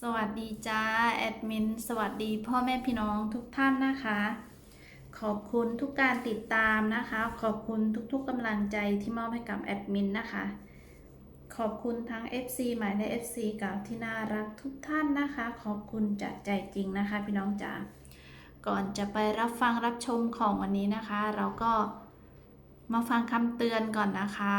สวัสดีจ้าแอดมินสวัสดีพ่อแม่พี่น้องทุกท่านนะคะ ขอบคุณทุกการติดตามนะคะ ขอบคุณทุกๆกำลังใจที่มอบให้กับแอดมินนะคะ ขอบคุณทั้ง FC ใหม่และ FC เก่าที่น่ารักทุกท่านนะคะ ขอบคุณจากใจจริงนะคะ พี่น้องจ๋าก่อนจะไปรับฟังรับชมของวันนี้นะคะ เราก็มาฟังคำเตือนก่อนนะคะ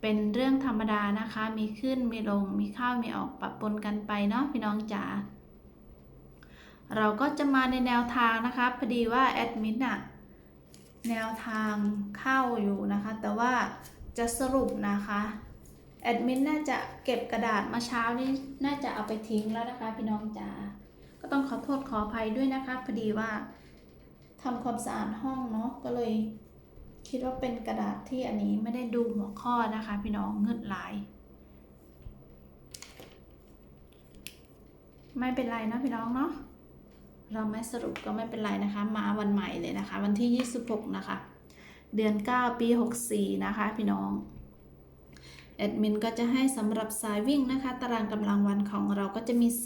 เป็นเรื่องธรรมดานะคะ มีขึ้นมีลง มีเข้ามีออกปะปนกันไปเนาะพี่น้องจ๋า เราก็จะมาในแนวทางนะคะ พอดีว่าแอดมินอะแนวทางเข้าอยู่นะคะ แต่ว่าจะสรุปนะคะแอดมินน่าจะเก็บกระดาษมาเช้านี้น่าจะเอาไปทิ้งแล้วนะคะ พี่น้องจ๋า ก็ต้องขอโทษขออภัยด้วยนะคะ พอดีว่าทำความสะอาดห้องเนาะก็เลย คิดว่าเป็นกระดาษที่อันนี้ไม่ได้ดูหัวข้อนะคะ พี่น้องเงืดลาย ไม่เป็นไรนะพี่น้องเนาะเราไม่สรุปก็ไม่เป็นไรนะคะ มาวันใหม่เลยนะคะ วันที่ 26 นะคะ เดือน 9 ปี 64 นะคะ พี่น้องแอดมินก็จะให้สำหรับสายวิ่งนะคะ ตารางกำลังวันของเราก็จะมี 4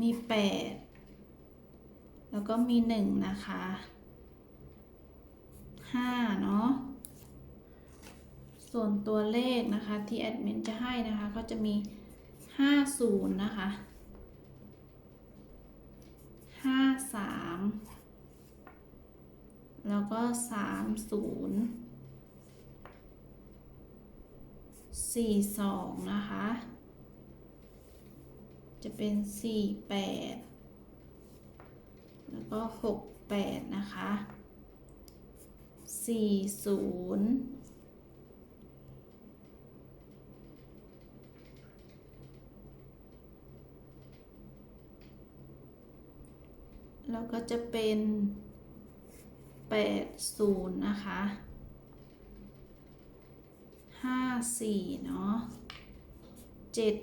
มี 8 แล้วก็มีหนึ่งนะคะห้าเนาะส่วนตัวเลขนะคะที่แอดมินจะให้นะคะก็จะมีห้าศูนย์นะคะห้าสามแล้วก็สามศูนย์สี่สองนะคะ จะเป็นสี่แปด แล้วก็หกแปดนะคะสี่ศูนย์แล้วก็จะเป็นแปดศูนย์นะคะห้าสี่เนาะเจ็ด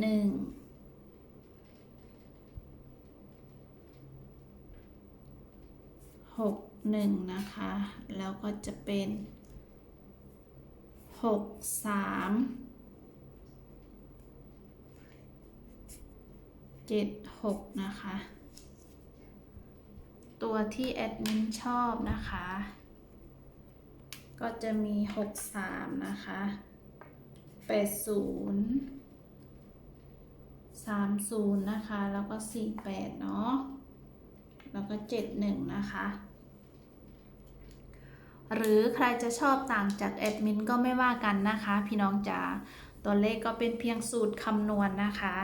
หนึ่ง หกหนึ่งนะคะ แล้วก็จะเป็นหกสามเจ็ดหกนะคะ ตัวที่แอดมินชอบนะคะ ก็จะมีหกสามนะคะแปดศูนย์สามศูนย์นะคะ แล้วก็สี่แปดเนาะ แล้วก็เจ็ดหนึ่งนะคะ หรือใครจะชอบต่างจากแอดมินก็ไม่ว่ากันนะคะ พี่น้องจ๋าตัวเลขก็เป็นเพียงสูตรคำนวณนนะคะ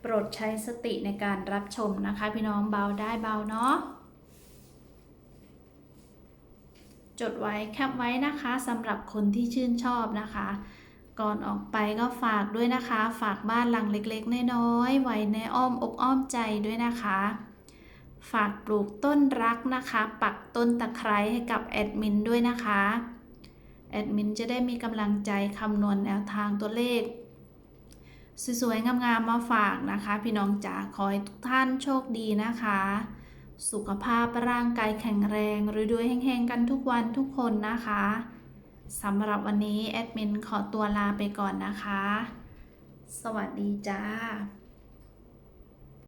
โปรดใช้สติในการรับชมนะคะ พี่น้องเบาได้เบาเนาะจดไว้แคปไว้นะคะสำหรับคนที่ชื่นชอบนะคะ ก่อนออกไปก็ฝากด้วยนะคะ ฝากบ้านหลังเล็กๆน้อยๆไว้ในอ้อมอกอ้อมใจด้วยนะคะ ฝากปลูกต้นรักนะคะ ปักต้นตะไคร้ให้กับแอดมินด้วยนะคะ แอดมินจะได้มีกำลังใจคำนวณแนวทางตัวเลข สวยๆ งามๆ มาฝากนะคะ พี่น้องจ๋าขอให้ทุกท่านโชคดีนะคะ สุขภาพร่างกายแข็งแรงรวยๆแห้งๆ กันทุกวันทุกคนนะคะสำหรับวันนี้แอดมินขอตัวลาไปก่อนนะคะ สวัสดีจ้า